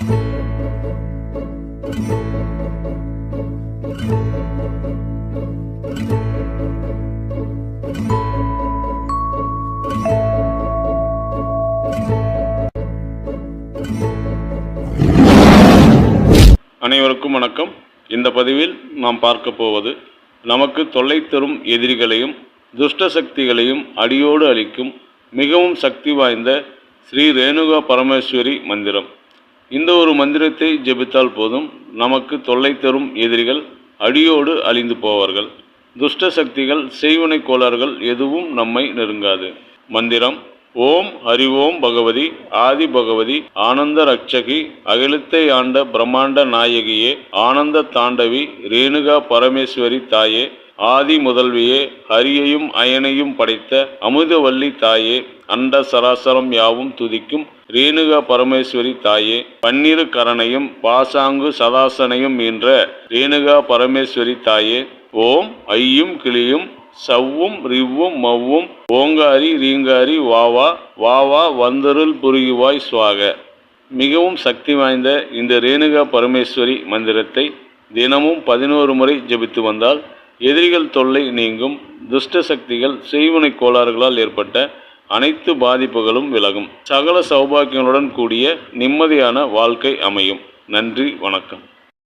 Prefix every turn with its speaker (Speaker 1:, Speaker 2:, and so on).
Speaker 1: அனைவருக்கும் வணக்கம். இந்த பதிவில் நாம் பார்க்க போவது நமக்கு தொல்லை தரும் எதிரிகளையும் துஷ்ட சக்திகளையும் அடியோடு அளிக்கும் மிகவும் சக்தி வாய்ந்த ஸ்ரீ ரேணுகா பரமேஸ்வரி மந்திரம். இந்த ஒரு மந்திரத்தை ஜெபித்தால் போதும். நமக்கு தொல்லை தரும் எதிரிகள் அடியோடு அழிந்து போவார்கள். துஷ்ட சக்திகள் செய்வனை கோளாறுகள் எதுவும் நம்மை நெருங்காது. மந்திரம் ஓம் ஹரி ஓம் பகவதி ஆதி பகவதி ஆனந்த ரட்சகி அகிலத்தை ஆண்ட பிரம்மாண்ட நாயகியே ஆனந்த தாண்டவி ரேணுகா பரமேஸ்வரி தாயே ஆதி முதல்வியே ஹரியையும் அயனையும் படைத்த அமுதவல்லி தாயே அண்ட சராசரம் யாவும் துதிக்கும் ரேணுகா பரமேஸ்வரி தாயே பன்னிரு கரணையும் பாசாங்கு சதாசனையும் என்ற ரேணுகா பரமேஸ்வரி தாயே ஓம் ஐயும் கிளியும் சவ்வும் ரிவ்வும் மவ்வும் ஓங்காரி ரீங்காரி வாவா வாவா வந்தருள் புரியுவாய் சுவாக. மிகவும் சக்தி வாய்ந்த இந்த ரேணுகா பரமேஸ்வரி மந்திரத்தை தினமும் பதினோரு முறை ஜெபித்து வந்தால் எதிரிகள் தொல்லை நீங்கும் துஷ்ட சக்திகள் செய்வனை கோளாறுகளால் ஏற்பட்ட அனைத்து பாதிப்புகளும் விலகும். சகல சௌபாக்கியங்களுடன் கூடிய நிம்மதியான வாழ்க்கை அமையும். நன்றி வணக்கம்.